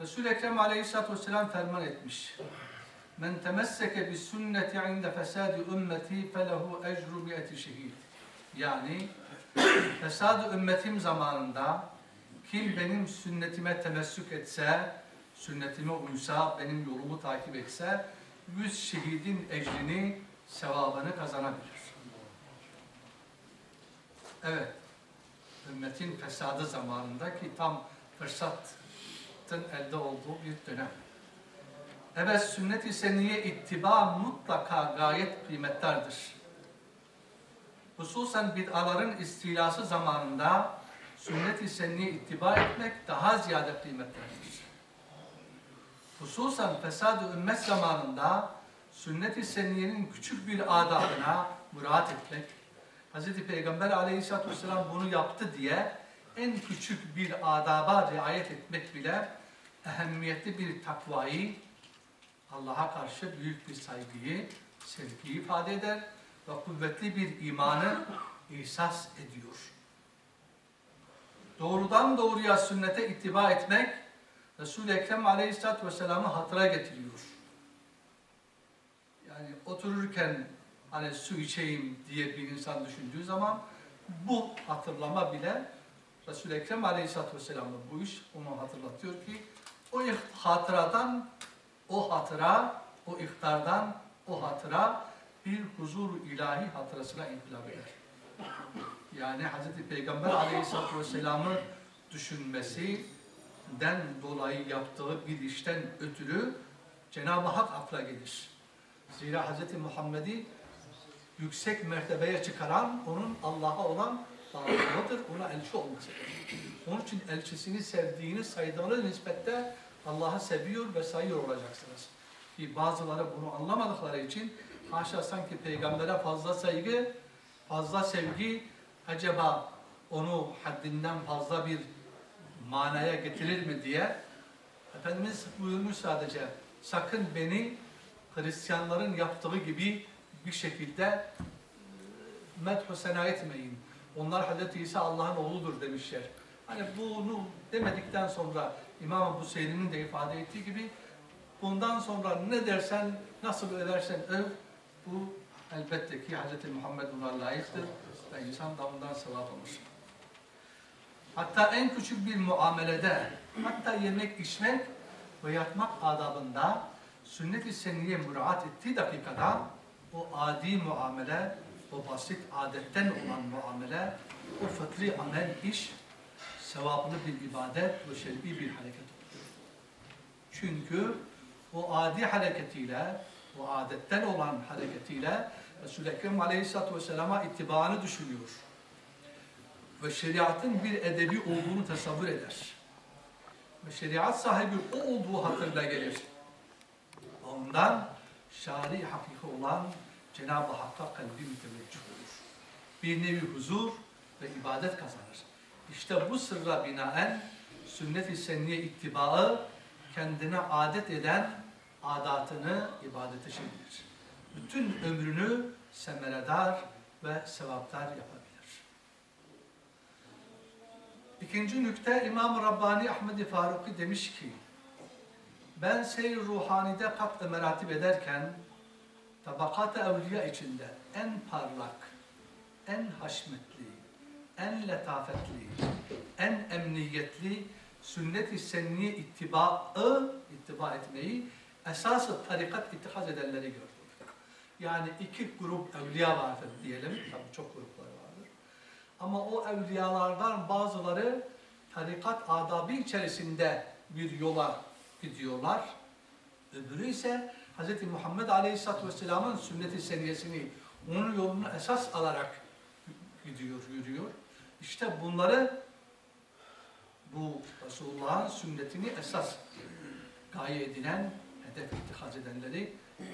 Resul-i Ekrem aleyhissalatü vesselam ferman etmiş. Men temesseke bis sünneti inde fesadi ümmeti felehu ecru mi'eti şehid. Yani fesadı ümmetim zamanında kim benim sünnetime temessük etse, sünnetime uysa, benim yolumu takip etse, yüz şehidin ecrini, sevabını kazanabilir. Evet, ümmetin fesadı zamanında ki tam fırsatın elde olduğu bir dönem. Evet, sünnet-i senniye ittiba mutlaka gayet kıymetlidir. Hususen bid'aların istilası zamanında sünnet-i senniye ittiba etmek daha ziyade kıymetlidir. Hususen fesad-ı ümmet zamanında sünnet-i senniyenin küçük bir adabına müraat etmek, Hz. Peygamber aleyhissalatü vesselam bunu yaptı diye en küçük bir adaba riayet etmek bile ehemmiyetli bir takvayı, Allah'a karşı büyük bir saygıyı, sevgiyi ifade eder ve kuvvetli bir imanı ihsas ediyor. Doğrudan doğruya sünnete ittiba etmek, Resul-i Ekrem Aleyhisselatü Vesselam'ı hatıra getiriyor. Yani otururken hani su içeyim diye bir insan düşündüğü zaman bu hatırlama bile Resul-i Ekrem Aleyhisselatü Vesselam'ı bu iş onu hatırlatıyor ki o hatıradan, o hatıra, o iftardan, o hatıra bir huzur ilahi hatırasına inkılap eder. Yani Hz. Peygamber Aleyhisselatü Vesselam'ı düşünmesinden dolayı yaptığı bir işten ötürü Cenab-ı Hak akla gelir. Zira Hz. Muhammed'i yüksek mertebeye çıkaran onun Allah'a olan bağlılığıdır, ona elçi olmasıdır. Onun için elçisini sevdiğini saydığınız nispette Allah'ı seviyor ve sayıyor olacaksınız. Ki bazıları bunu anlamadıkları için haşa sanki peygambere fazla saygı, fazla sevgi acaba onu haddinden fazla bir manaya getirir mi diye Efendimiz buyurmuş sadece sakın beni Hristiyanların yaptığı gibi bir şekilde medh sena etmeyin. Onlar Hazreti İsa Allah'ın oğludur demişler. Hani bunu demedikten sonra İmam Buseyri'nin de ifade ettiği gibi bundan sonra ne dersen, nasıl översen öv, bu elbette ki Hz. Muhammed buna layıktır ve insan da ondan sevap alır. Hatta en küçük bir muamelede, hatta yemek içmek ve yatmak adabında sünnet-i senniye müraat ettiği dakikada o adi muamele, o basit adetten olan muamele, o fıtri amel iş, sevaplı bir ibadet ve şer'i bir hareket olur. Çünkü o adi hareketiyle, o adetten olan hareketiyle Resul-i Ekrem Aleyhisselatü Vesselam'a ittibaını düşünüyor. Ve şeriatın bir edebi olduğunu tasavvur eder. Ve şeriat sahibi o olduğu hatırına gelir. Ondan şari hakiki olan Cenab-ı Hakk'a kalbi müteveccüh olur. Bir nevi huzur ve ibadet kazanır. İşte bu sırra binaen sünnet-i senniye ittibaı kendine adet eden adatını ibadete çevirir. Bütün ömrünü semeredar ve sevaptar yapabilir. İkinci nükte İmam-ı Rabbani Ahmed-i Faruki demiş ki ben seyr ruhanide kat meratip ederken tabakat-ı evliya içinde en parlak, en haşmetli, en letafetli, en emniyetli sünnet-i senniye ittibaı, ittiba etmeyi esası tarikat ittihaz edenleri gördüm. Yani iki grup evliya vardır diyelim. Tabii çok gruplar vardır. Ama o evliyalardan bazıları tarikat adabı içerisinde bir yola gidiyorlar. Öbürü ise Hz. Muhammed Aleyhisselatü Vesselam'ın sünnet-i seniyesini, onun yolunu esas alarak gidiyor, yürüyor. İşte bunları bu Resulullah'ın sünnetini esas gaye edinen, hedef ittihaz edenleri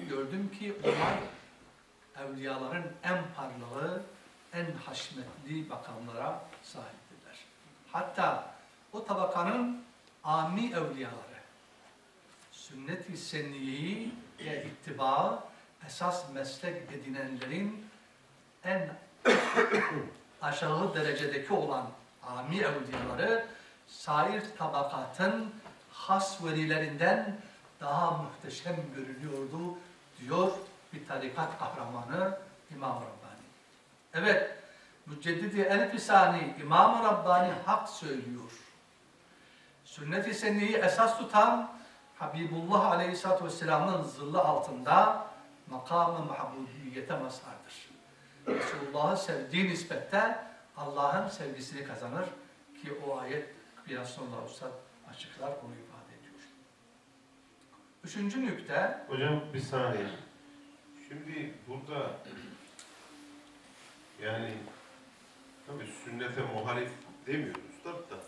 gördüm ki onlar evliyaların en parlağı, en haşmetli makamlara sahiptirler. Hatta o tabakanın ami evliyaları, sünnet-i senniyeyi ittiba esas meslek edinenlerin en aşağı derecedeki olan ami evliyaları sair tabakatın has velilerinden daha muhteşem görünüyordu diyor bir tarikat kahramanı İmam Rabbani. Evet, Müceddidi El-Fisani İmam Rabbani hak söylüyor. Sünnet-i senneyi esas tutan Habibullah Aleyhisselatü Vesselam'ın zıllı altında makamı mahbubiyete mazhardır. Resulullah'ı sevdiği nispette Allah'ın sevgisini kazanır ki o ayet biraz sonra Ustad açıklar bunu ifade ediyor. Üçüncü nükte Hocam bir saniye. Şimdi burada yani tabii sünnete muhalif demiyoruz da da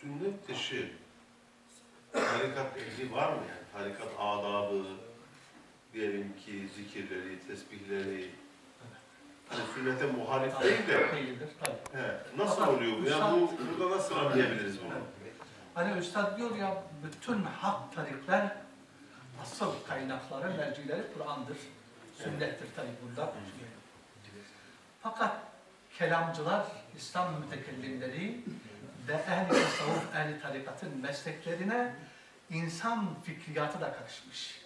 sünnet dışı tarikat ehli var mı yani? Tarikat adabı, diyelim ki zikirleri, tesbihleri hani sünnete muhalif değil de değildir. Tabii. he, nasıl Fakat oluyor bu? Yani bu, burada nasıl anlayabiliriz bunu? Hani Üstad diyor ya bütün hak tarikler asıl kaynakları, mercileri Kur'an'dır. Sünnettir tabi bunda. Fakat kelamcılar, İslam mütekellimleri ve ehli tasavvuf, ehli tarikatın mesleklerine insan fikriyatı da karışmış.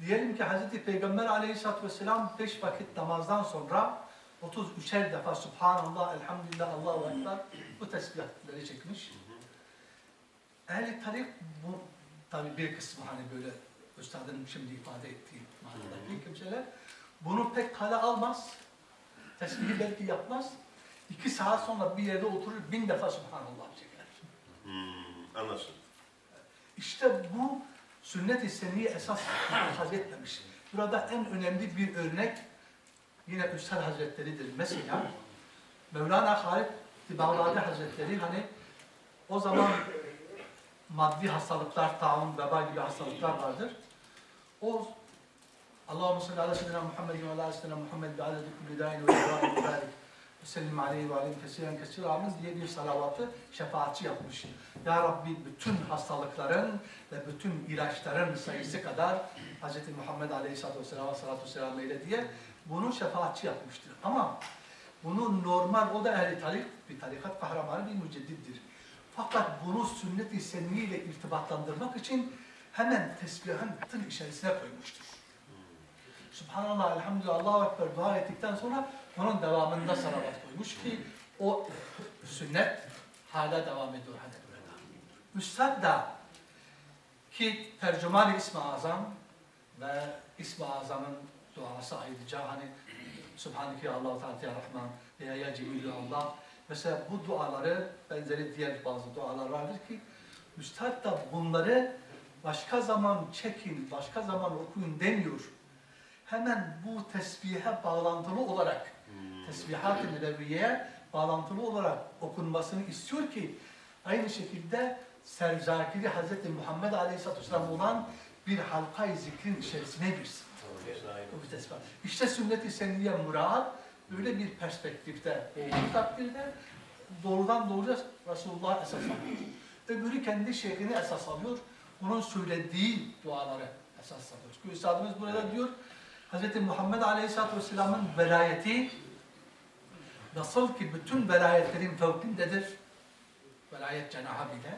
Diyelim ki Hz. Peygamber aleyhissalatü vesselam beş vakit namazdan sonra 33'er defa Subhanallah, Elhamdülillah, Allahu Ekber bu tesbihatleri çekmiş. Ehli tarik bu tabi bir kısmı hani böyle üstadın şimdi ifade ettiği manadaki kimseler bunu pek kale almaz. Tesbihi belki yapmaz. İki saat sonra bir yerde oturur bin defa Subhanallah çeker. Hmm, anlaşıldı. İşte bu sünnet-i seniyye esas muhafaza etmemiş. Burada en önemli bir örnek yine Üstad Hazretleri'dir. Mesela Mevlana Halid Bağdadi Hazretleri hani o zaman maddi hastalıklar, taun, veba gibi hastalıklar vardır. O Allahümme salli ala seyyidina Muhammed ve ala seyyidina Muhammed ve ala kulli dain ve ibrahim ve barik ve sellim aleyhi ve kesiren kesir amin diye bir salavatı şefaatçi yapmış. Ya Rabbi bütün hastalıkların ve bütün ilaçların sayısı kadar Hz. Muhammed Aleyhisselatü Vesselam'a salatu vesselam eyle diye bunu şefaatçi yapmıştır. Ama bunu normal, o da ehli tarik, bir tarikat kahramanı bir müceddittir. Fakat bunu sünnet-i seniyye ile irtibatlandırmak için hemen tesbihatın içerisine koymuştur. Subhanallah, elhamdülillah, Allahu Ekber dua ettikten sonra onun devamında salavat koymuş ki o sünnet hala devam ediyor burada. Üstad da ki tercüman-ı İsmi Azam ve İsmi Azam'ın duası ayrıca hani Subhaneke ya Allah Teala Rahman veya ya Cemilü Allah mesela bu duaları benzeri diğer bazı dualar vardır ki Üstad da bunları başka zaman çekin, başka zaman okuyun demiyor. Hemen bu tesbihe bağlantılı olarak tesbihat-ı nebeviyeye bağlantılı olarak okunmasını istiyor ki aynı şekilde Serzakiri Hz. Muhammed Aleyhisselatü Vesselam olan bir halka-i zikrin içerisine girsin. Bu bir tesbih. İşte sünnet-i seniyye murat böyle bir perspektifte olduğu takdirde doğrudan doğruya Resulullah esas alıyor. Öbürü kendi şeyhini esas alıyor. Onun söylediği duaları esas alıyor. Üstadımız burada diyor Hz. Muhammed Aleyhisselatü Vesselam'ın velayeti nasıl ki bütün velayetlerin fevkindedir, velayet cenahı bile,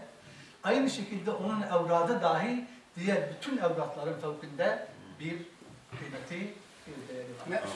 aynı şekilde onun evradı dahi diğer bütün evratların fevkinde bir kıymeti, bir değeri var.